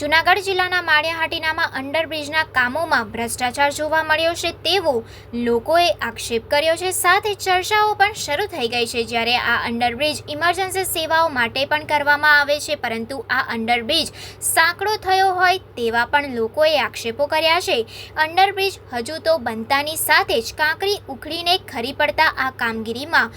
જુનાગઢ જિલ્લાના માળિયાહાટીનામાં અંડરબ્રિજના કામોમાં ભ્રષ્ટાચાર જોવા મળ્યો છે તેવો લોકોએ આક્ષેપ કર્યો છે. સાથે ચર્ચાઓ પણ શરૂ થઈ ગઈ છે જ્યારે આ અંડરબ્રિજ ઇમરજન્સી સેવાઓ માટે પણ કરવામાં આવે છે. પરંતુ આ અંડરબ્રિજ સાંકડો થયો હોય તેવા પણ લોકોએ આક્ષેપો કર્યા છે. અંડરબ્રિજ હજુ તો બનતાની સાથે જ કાંકરી ઉખડીને ખરી પડતા આ કામગીરીમાં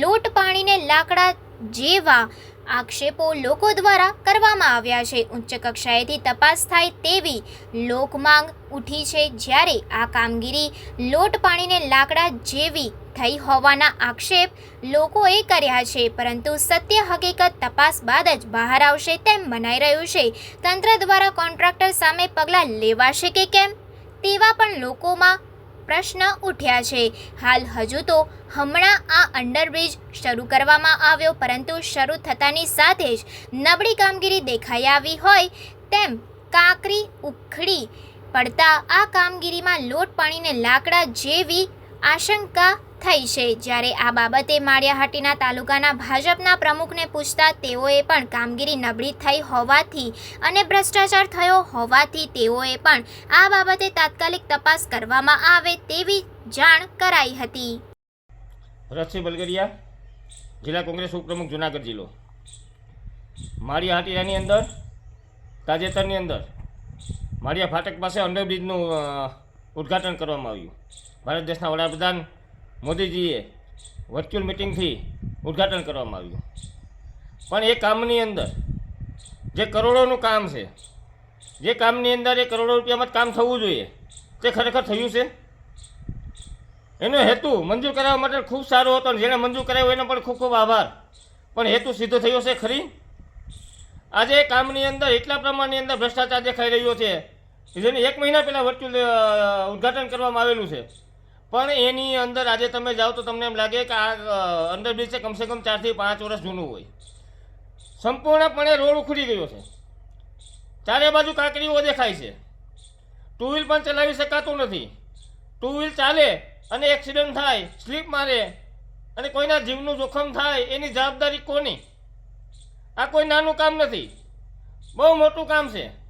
લોટ પાણીને લાકડા જેવા આક્ષેપો લોકો દ્વારા કરવામાં આવ્યા છે. ઉચ્ચ કક્ષાએથી તપાસ થાય તેવી લોકમાંગ ઉઠી છે જ્યારે આ કામગીરી લોટ પાણીને લાકડા જેવી થઈ હોવાના આક્ષેપ લોકોએ કર્યા છે. પરંતુ સત્ય હકીકત તપાસ બાદ જ બહાર આવશે તેમ મનાઈ રહ્યું છે. તંત્ર દ્વારા કોન્ટ્રાક્ટર સામે પગલાં લેવાશે કે કેમ? તેવા પણ લોકોમાં પ્રશ્ન ઉઠ્યા છે. હાલ હજુ તો હમણાં આ અંડરબ્રિજ શરૂ કરવામાં આવ્યો, પરંતુ શરૂ થતાની સાથે જ નબળી કામગીરી દેખાઈ આવી હોય તેમ કાંકરી ઉખડી પડતા આ કામગીરીમાં લોટ પાણીને લાકડા જેવી આશંકા થઈ છે. જ્યારે આ બાબતે માળિયાહાટીના તાલુકાના ભાજપના પ્રમુખને પૂછતા તેઓએ પણ કામગીરી નબળી થઈ હોવાથી અને ભ્રષ્ટાચાર થયો હોવાથી તેઓએ પણ આ બાબતે તાત્કાલિક તપાસ કરવામાં આવે તેવી જાણ કરાઈ હતી. રથસિંહ બલગરિયા જિલ્લા કોંગ્રેસ ઉપપ્રમુખ, જુનાગઢ જિલ્લો. માળિયાહાટીયાની અંદર, તાજેતરની અંદર માળિયા ફાટક પાસે અંડરબ્રિજનું ઉદ્ઘાટન કરવામાં આવ્યું. ભારત દેશના વડાપ્રધાન મોદીજીએ વર્ચ્યુઅલ મિટિંગથી ઉદ્ઘાટન કરવામાં આવ્યું. પણ એ કામની અંદર જે કરોડોનું કામ છે, જે કામની અંદર એ કરોડો રૂપિયામાં જ કામ થવું જોઈએ, તે ખરેખર થયું છે? એનો હેતુ મંજૂર કરાવવા માટે ખૂબ સારો હતો અને જેણે મંજૂર કરાવ્યો એનો પણ ખૂબ ખૂબ આભાર. પણ હેતુ સીધો થયો છે ખરી? આજે કામની અંદર એટલા પ્રમાણની અંદર ભ્રષ્ટાચાર દેખાઈ રહ્યો છે જેને એક મહિના પહેલાં વર્ચ્યુઅલ ઉદ્ઘાટન કરવામાં આવેલું છે. પણ એની અંદર આજે તમે જાઓ તો તમને એમ લાગે કે આ અંડરબ્રિજ છે, કમસે કમ ચારથી પાંચ વર્ષ જૂનું હોય. સંપૂર્ણપણે રોડ ઉખડી ગયો છે. ચારે બાજુ કાંકરીઓ દેખાય છે. ટુ વ્હીલ પણ ચલાવી શકાતું નથી. ટુ વ્હીલ ચાલે અને એક્સિડન્ટ થાય સ્લીપ મારે અને કોઈના જીવનું જોખમ થાય, એની જવાબદારી કોની? આ કોઈ નાનું કામ નથી. બહુ મોટું કામ છે.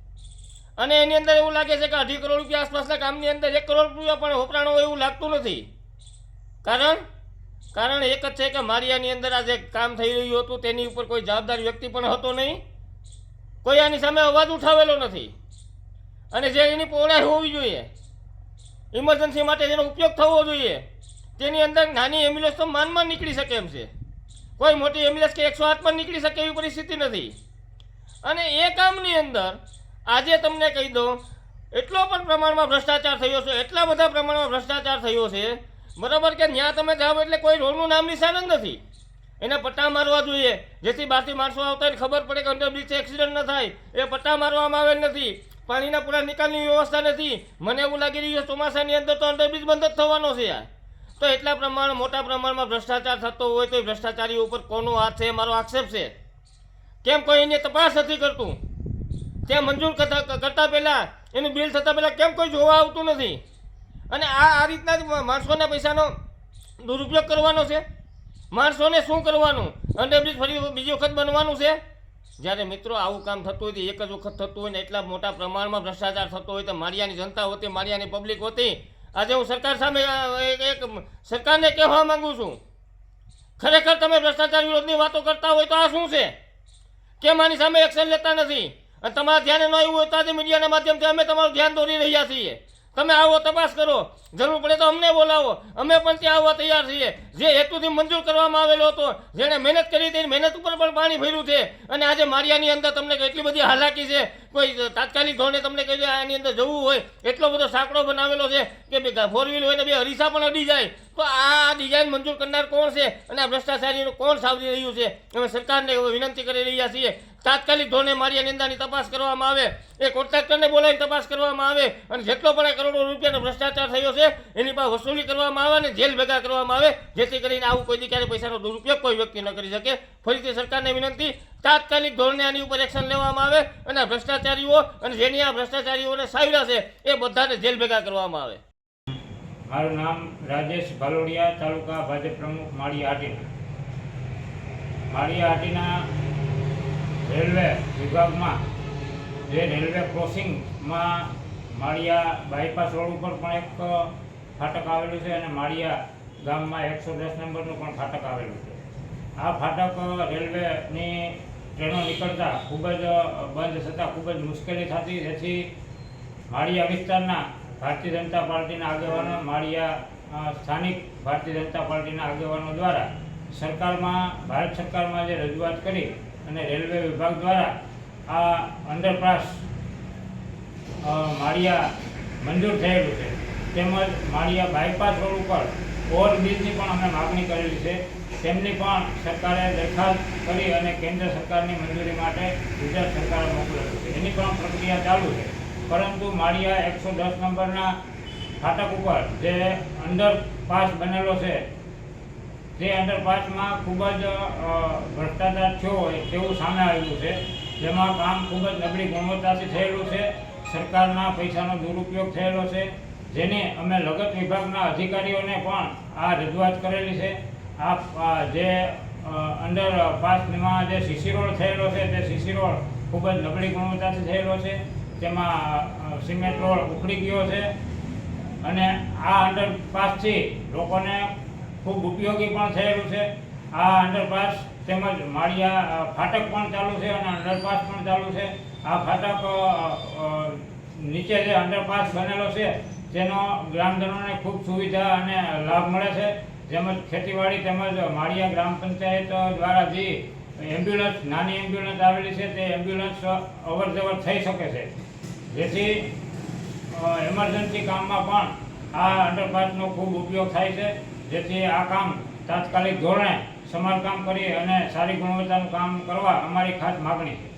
અને એની અંદર એવું લાગે છે કે અઢી કરોડ રૂપિયા આસપાસના કામની અંદર એક કરોડ રૂપિયા પણ વપરાણો એવું લાગતું નથી. કારણ? કારણ એક જ છે કે મારી આની અંદર આ જે કામ થઈ રહ્યું હતું તેની ઉપર કોઈ જવાબદાર વ્યક્તિ પણ હતો નહીં. કોઈ આની સામે અવાજ ઉઠાવેલો નથી. અને જે એની પહોળાઈ હોવી જોઈએ, ઇમરજન્સી માટે જેનો ઉપયોગ થવો જોઈએ, તેની અંદર નાની એમ્બ્યુલન્સ તો માનમાં નીકળી શકે એમ છે. કોઈ મોટી એમ્બ્યુલન્સ કે એકસો આઠમાં નીકળી શકે એવી પરિસ્થિતિ નથી. અને એ કામની અંદર આજે તમને કહી દઉં, એટલો પણ પ્રમાણમાં ભ્રષ્ટાચાર થયો છે, એટલા બધા પ્રમાણમાં ભ્રષ્ટાચાર થયો છે, બરાબર કે ત્યાં તમે જાઓ એટલે કોઈ રોડનું નામ નિશાન જ નથી. એને પટ્ટા મારવા જોઈએ, જેથી બહારથી માણસો આવતા હોય ખબર પડે કે અંડરબ્રિજ એક્સિડન્ટ ન થાય, એ પટ્ટા મારવામાં આવેલ નથી, પાણીના પૂરા નિકાલની વ્યવસ્થા નથી. મને એવું લાગી રહ્યું છે ચોમાસાની અંદર તો અંડરબ્રિજ બંધ જ થવાનો છે યાર. તો એટલા પ્રમાણ, મોટા પ્રમાણમાં ભ્રષ્ટાચાર થતો હોય તો એ ભ્રષ્ટાચારી ઉપર કોનો હાથ છે મારો આક્ષેપ છે. કેમ કોઈ એની તપાસ નથી કરતું? ત્યાં મંજૂર કરતા પહેલાં એનું બિલ થતાં પહેલાં કેમ કોઈ જોવા આવતું નથી? અને આ આ રીતના જ માણસોના પૈસાનો દુરુપયોગ કરવાનો છે. માણસોને શું કરવાનું? અંડરબ્રિજ ફરી બીજી વખત બનવાનું છે? જ્યારે મિત્રો આવું કામ થતું હોય તો એક જ વખત થતું હોય ને એટલા મોટા પ્રમાણમાં ભ્રષ્ટાચાર થતો હોય તો માળિયાની જનતા હોતી, માળિયાની પબ્લિક હોતી. આજે હું સરકાર સામે એક સરકારને કહેવા માગું છું. ખરેખર તમે ભ્રષ્ટાચાર વિરોધની વાતો કરતા હોય તો આ શું છે? કેમ આની સામે એક્શન લેતા નથી? અને તમારા ધ્યાને ન આવ્યું હોય તો મીડિયાના માધ્યમથી અમે તમારું ધ્યાન દોરી રહ્યા છીએ. તમે આવો, તપાસ કરો. જરૂર પડે તો અમને બોલાવો. અમે પણ ત્યાં આવવા તૈયાર છીએ. જે હેતુથી મંજૂર કરવામાં આવેલો હતો, જેણે મહેનત કરી હતી, મહેનત ઉપર પણ પાણી ભર્યું છે. અને આજે મારિયાની અંદર તમને એટલી બધી હાલાકી છે કોઈ તાત્કાલિક ધોરણે તમને કહી દે આની અંદર જવું હોય, એટલો બધો સાંકડો બનાવેલો છે કે ફોર વ્હીલ હોય ને બે હરીસા પણ અડી જાય. તો આ ડિઝાઇન મંજૂર કરનાર કોણ છે અને આ ભ્રષ્ટાચારીનું કોણ સાવરી રહ્યું છે? અમે સરકારને વિનંતી કરી રહ્યા છીએ. તાત્કાલિક ધોરણે મારી નિંદાની તપાસ કરવામાં આવે. એ કોન્ટ્રાક્ટરને બોલાવીને તપાસ કરવામાં આવે અને જેટલો પણ કરોડો રૂપિયાનો ભ્રષ્ટાચાર થયો છે, એની પાસે વસૂલી કરવામાં આવે અને જેલ ભેગા કરવામાં આવે, જેથી કરીને આવું કોઈ ક્યારે પૈસાનો દુરુપયોગ કોઈ વ્યક્તિ ન કરી શકે. ફરીથી સરકારને વિનંતી તાત્કાલિક ધોરણે આની ઉપર એક્શન લેવામાં આવે અને ભ્રષ્ટાચારીઓ અને જેની આ ભ્રષ્ટાચારીઓને સાવ્યા છે, એ બધાને જેલ ભેગા કરવામાં આવે. મારું નામ રાજેશ ભાલોડિયા, તાલુકા ભાજપ પ્રમુખ માળી હાટીના. માળી હાટીના રેલવે વિભાગમાં, જે રેલવે ક્રોસિંગમાં માળિયા બાયપાસ રોડ ઉપર પણ એક ફાટક આવેલું છે અને માળિયા ગામમાં એકસો દસ નંબરનું પણ ફાટક આવેલું છે. આ ફાટક રેલવેની ટ્રેનો નીકળતા ખૂબ જ બંધ થતાં ખૂબ જ મુશ્કેલી થતી. તેથી માળિયા વિસ્તારના ભારતીય જનતા પાર્ટીના આગેવાનો, માળિયા સ્થાનિક ભારતીય જનતા પાર્ટીના આગેવાનો દ્વારા સરકારમાં, ભારત સરકારમાં જે રજૂઆત કરી અને રેલવે વિભાગ દ્વારા આ અંડરપાસ માળિયા મંજૂર થયેલું છે. તેમજ માળિયા બાયપાસ રોડ ઉપર ઓવરબ્રિજની પણ અમે માગણી કરેલી છે. તેમની પણ સરકારે દરખાસ્ત કરી અને કેન્દ્ર સરકારની મંજૂરી માટે ગુજરાત સરકારે મોકલેલું છે. એની પણ પ્રક્રિયા ચાલુ છે. પરંતુ માળિયા એકસો દસ નંબરના ફાટક ઉપર જે અંડરપાસ બનેલો છે તે અંડરપાસમાં ખૂબ જ ભ્રષ્ટાચાર થયો હોય તેવું સામે આવ્યું છે. જેમાં કામ ખૂબ જ નબળી ગુણવત્તાથી થયેલું છે. સરકારના પૈસાનો દુરુપયોગ થયેલો છે. જેને અમે લગત વિભાગના અધિકારીઓને પણ આ રજૂઆત કરેલી છે. આ જે અંડર પાસમાં જે સીસી રોડ થયેલો છે, તે સીસી રોડ ખૂબ જ નબળી ગુણવત્તાથી થયેલો છે. તેમાં સિમેન્ટ રોડ ઉખડી ગયો છે. અને આ અંડરપાસથી લોકોને ખૂબ ઉપયોગી પણ થયેલું છે. આ અંડરપાસ તેમજ માળિયા ફાટક પણ ચાલુ છે અને અંડરપાસ પણ ચાલુ છે. આ ફાટક નીચે જે અંડરપાસ બનેલો છે તેનો ગ્રામજનોને ખૂબ સુવિધા અને લાભ મળે છે. તેમજ ખેતીવાડી તેમજ માળિયા ગ્રામ પંચાયત દ્વારા જે એમ્બ્યુલન્સ નાની એમ્બ્યુલન્સ આવેલી છે, તે એમ્બ્યુલન્સ અવર જવર થઈ શકે છે. જેથી એમરજન્સી કામમાં પણ આ અંડરપાસનો ખૂબ ઉપયોગ થાય છે. જેથી આ કામ તાત્કાલિક ધોરણે સમારકામ કરી અને સારી ગુણવત્તાનું કામ કરવા અમારી ખાસ માગણી છે.